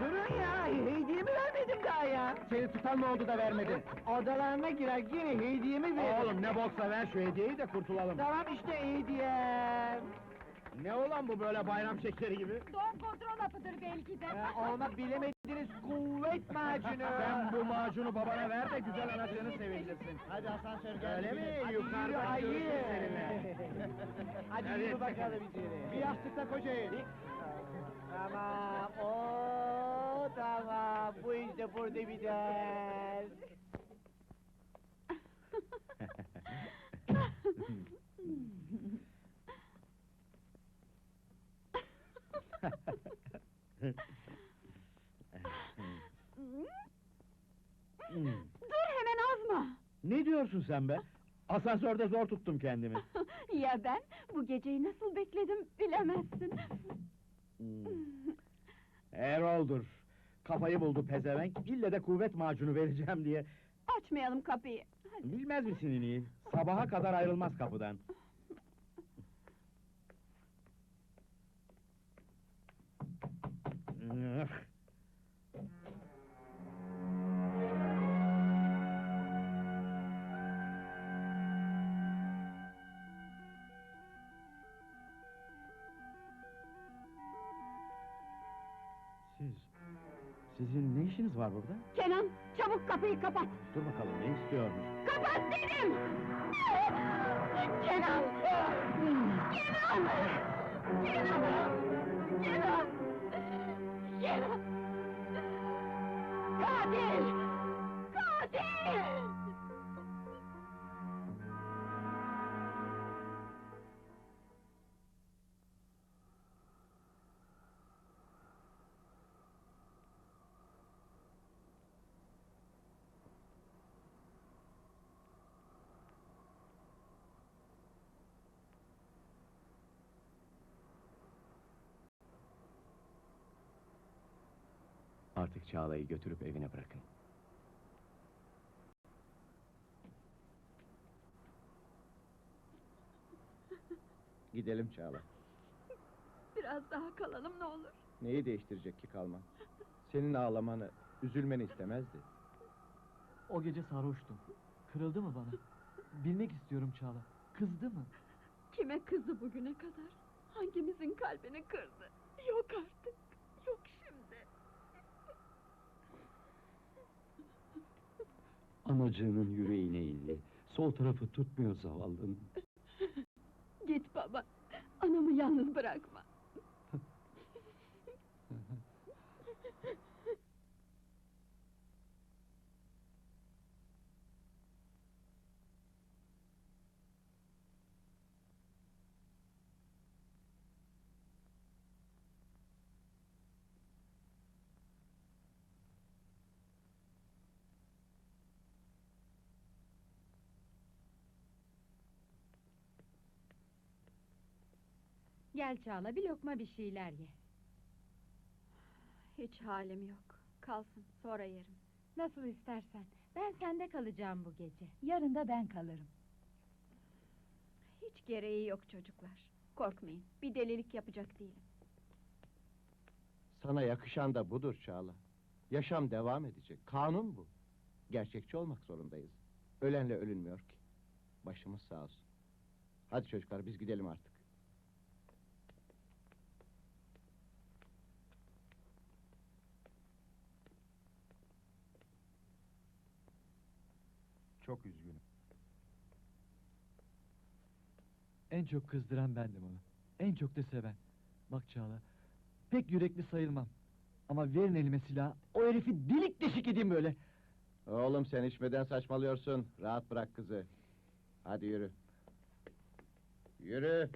Durun ya, hediyemi vermedin daha ya. Seni tutan ne oldu da vermedin? Odalarına girer yine hediyemi ver. Oğlum ne boksa ver şu hediyeyi de kurtulalım. Tamam işte hediyem. Ne olan bu böyle bayram şekeri gibi? Doğum kontrol hapıdır belki de. Ee, olmak bilemediniz kuvvet macunu. Sen bu macunu babana ver de güzel anacığını sevindirsin. Hadi asansör gel. Öyle mi? Hadi Yukarıdan yürü ayı. Hadi Hadi. yürü bakalım içeri. Bir yastıkta kocayın. Tamam, o tamam. Bu işte burada biter. Dur hemen azma. ne diyorsun sen be? Asansörde zor tuttum kendimi. ya ben bu geceyi nasıl bekledim bilemezsin. Erol'dur. Kafayı buldu pezevenk, ille de kuvvet macunu vereceğim diye. Açmayalım kapıyı. Bilmez misin ineği? Sabaha kadar ayrılmaz kapıdan. Siz, sizin ne işiniz var burada? Kenan çabuk kapıyı kapat. Dur bakalım ne istiyormuş? Kapat dedim. Kenan. Kenan. Kenan. Kenan. Kenan. Katil. Artık Çağla'yı götürüp evine bırakın. Gidelim Çağla. Biraz daha kalalım ne olur. Neyi değiştirecek ki kalman? Senin ağlamanı, üzülmeni istemezdi. O gece sarhoştum. Kırıldı mı bana? Bilmek istiyorum Çağla. Kızdı mı? Kime kızdı bugüne kadar? Hangimizin kalbini kırdı? Yok artık. Yok şimdi. Anacığının yüreğine indi. Sol tarafı tutmuyor zavallının. Git baba. Anamı yalnız bırakma. Gel Çağla bir lokma bir şeyler ye. Hiç halim yok. Kalsın sonra yerim. Nasıl istersen. Ben sende kalacağım bu gece. Yarın da ben kalırım. Hiç gereği yok çocuklar. Korkmayın. Bir delilik yapacak değilim. Sana yakışan da budur Çağla. Yaşam devam edecek. Kanun bu. Gerçekçi olmak zorundayız. Ölenle ölünmüyor ki. Başımız sağ olsun. Hadi çocuklar biz gidelim artık. Çok üzgünüm. En çok kızdıran bendim onu. En çok da seven. Bak Çağla, pek yürekli sayılmam. Ama verin elime silah, o herifi delik deşik edeyim böyle. Oğlum sen içmeden saçmalıyorsun. Rahat bırak kızı. Hadi yürü. Yürü.